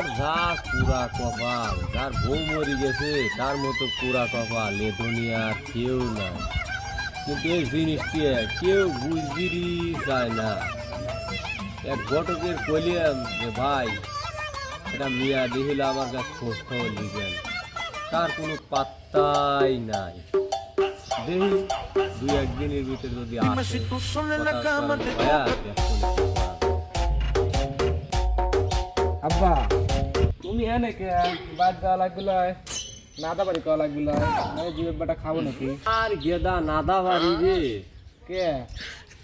আর যা পুরা কপাল যার বউ মরে গেছে তার মতো পুরা কপাল এ দুনিয়ার কেউ নাই। কিন্তু এই জিনিসটি কেউ বুঝবিরই যায় না। এক ঘটকের কলিয়াম যে ভাই এটা মিয়া দেখিলে আমার কাছে খোঁজ খবর লিখেন তার কোনো পাত্তাই নাই। দেখি দুই একদিনের ভিতরে যদি আসে। আব্বা তুমি এনে কে? বাদ দেওয়া লাগবে লয় নাদা বাড়ি খাওয়া লাগবে লয় আমি জিবে বাটা খাব নাকি? আর গেদা নাদা বাড়ি রে। কে?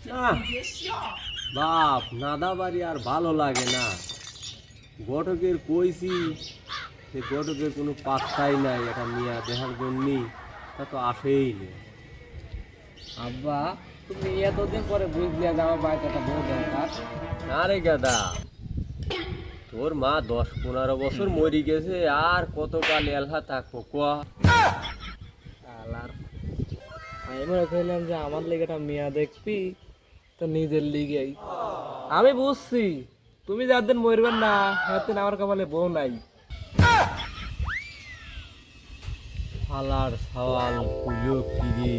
না বাপ নাদা বাড়ি আর ভালো লাগে না। ঘটকের কইছি সে ঘটকের কোনো পাত্তাই নাই এটা মিয়া দেখার জন্যই তা তো আসেই না। আব্বা তুমি এতদিন পরে বুঝলি যে আমার বাড়িতে একটা বউ দরকার। না রে গেদা তোর মা দশ পনেরো বছর মরি গেছে আর কতকাল এলহা থাকব কোয়া আমি মনে করলাম যে আমার লিগে একটা মেয়া দেখবি তো নিজের লিগেই। আমি বুঝছি তুমি যার দিন মরবেন না সেদিন আমার কপালে বউ নাই। ফালার সওয়াল পুজো কিরে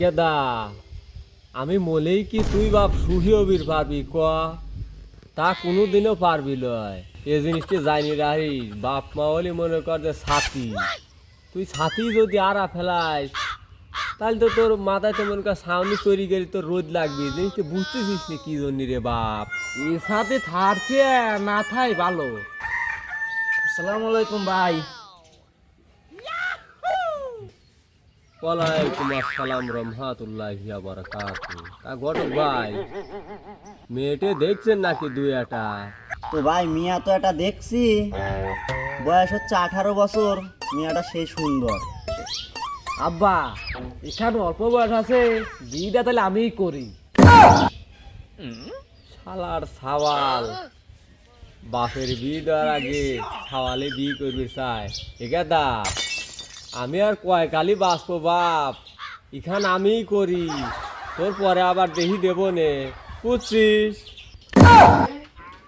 গেদা আমি মলেই কি তুই বাপ সুখী হবির পারবি ক? তা কোনোদিনও পারবি লয়। এ জিনিসটি জানি রাহি বাপ মা হলে মনে কর যে ছাতি। তুই ছাতি যদি আরা ফেলাইস তাহলে তো তোর মাথায় তো মনে কর সাউনি তৈরি করে তোর রোদ লাগবে। জিনিসটা বুঝতেছিস নি কি জন্য রে বাপ? এর সাথে থাকছে না থাই ভালো। আসসালামু আলাইকুম ভাই। ওয়ালাইকুম আসসালাম রহমাতুল্লাহ বারাকাতু তা ঘটক ভাই মেয়েটে দেখছেন নাকি দুই একটা তো ভাই মিয়া তো এটা দেখছি। বয়স হচ্ছে আঠারো বছর মিয়াটা সেই সুন্দর। আব্বা এখানে অল্প বয়স আছে বিয়েটা তাহলে আমিই করি। শালার সাওয়াল বাপের বিয়ে দেওয়ার আগে সাওয়ালে বিয়ে করবে চায় এগাদা আমি আর কয় কালি বাঁচবো বাপ? এখান আমিই করি তোর পরে আবার দেখি দেবো নে। বুঝছিস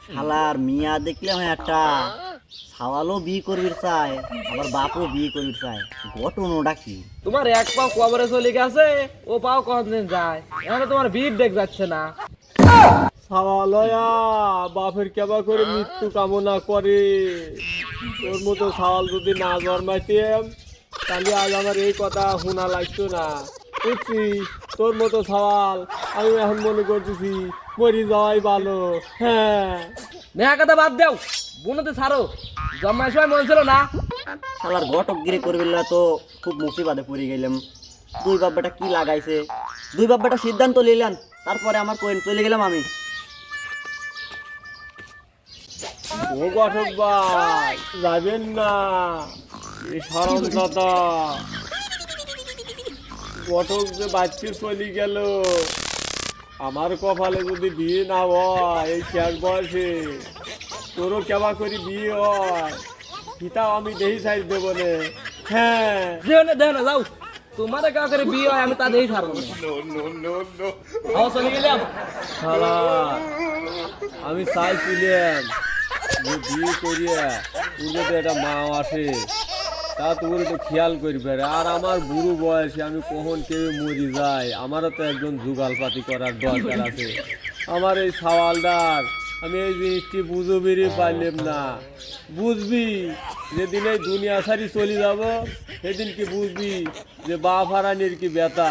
শালার মিয়া দেখলে আমি একটা সাওয়ালও বিয়ে করবি চায় আবার বাপও বিয়ে করবি চায়। ঘটন ওটা কি? তোমার এক পাও কবরে চলে গেছে ও পাও কতদিন যায়? এখন তোমার ভিড় দেখ যাচ্ছে না। সাওয়ালয়া বাপের কেবা করে মৃত্যু কামনা করে। তোর মতো সাওয়াল যদি না জন্মাইতাম তাহলে আজ আমার এই কথা শোনা লাগতো না। বুঝছি তোর মতো সওয়াল আমি এখন মনে করতেছি মরি যাওয়াই ভালো। হ্যাঁ। নেহা কথা বাদ দেও বুনতে ছাড়ো। জন্মার সময় মনে ছিল না? শালার ঘটক গিরি করবি না তো খুব মুসিবাদে পড়ে গেলাম। দুই বাব্বাটা কি লাগাইছে? দুই বাব্বাটা সিদ্ধান্ত নিলাম তারপরে আমার কইন চলে গেলাম আমি। ও গঠক ভাই যাবেন না। এই সরম দাদা। গঠক যে বাচ্চা চলে গেল। আমার কপালে যদি বিয়ে না হয় এই শেষ বয়সে তোরও কেবা করে বিয়ে হয়? পিতাও আমি দেহি সাইজ দেবো নে। হ্যাঁ। দেও না দেও না যাও। তোমার কাউ করে বিয়ে হয় আমি তা দেখি ছাড়বো না। চলে গেলাম। আমি চাইছিলাম বিয়ে করিয়া যদি একটা মা আসে। তা তোমার তো খেয়াল করবে আর আমার বুড়ো বয়সে আমি কখন কেউ মরি যাই? আমারও তো একজন যুগালপাতি করার দরকার আছে। আমার এই সওয়ালদার, আমি এই জিনিসটি বুঝবিরই পারলাম না। বুঝবি, যেদিন এই দুনিয়া সারি চলে যাব, সেদিন কি বুঝবি যে বা ফারানির কি ব্যথা?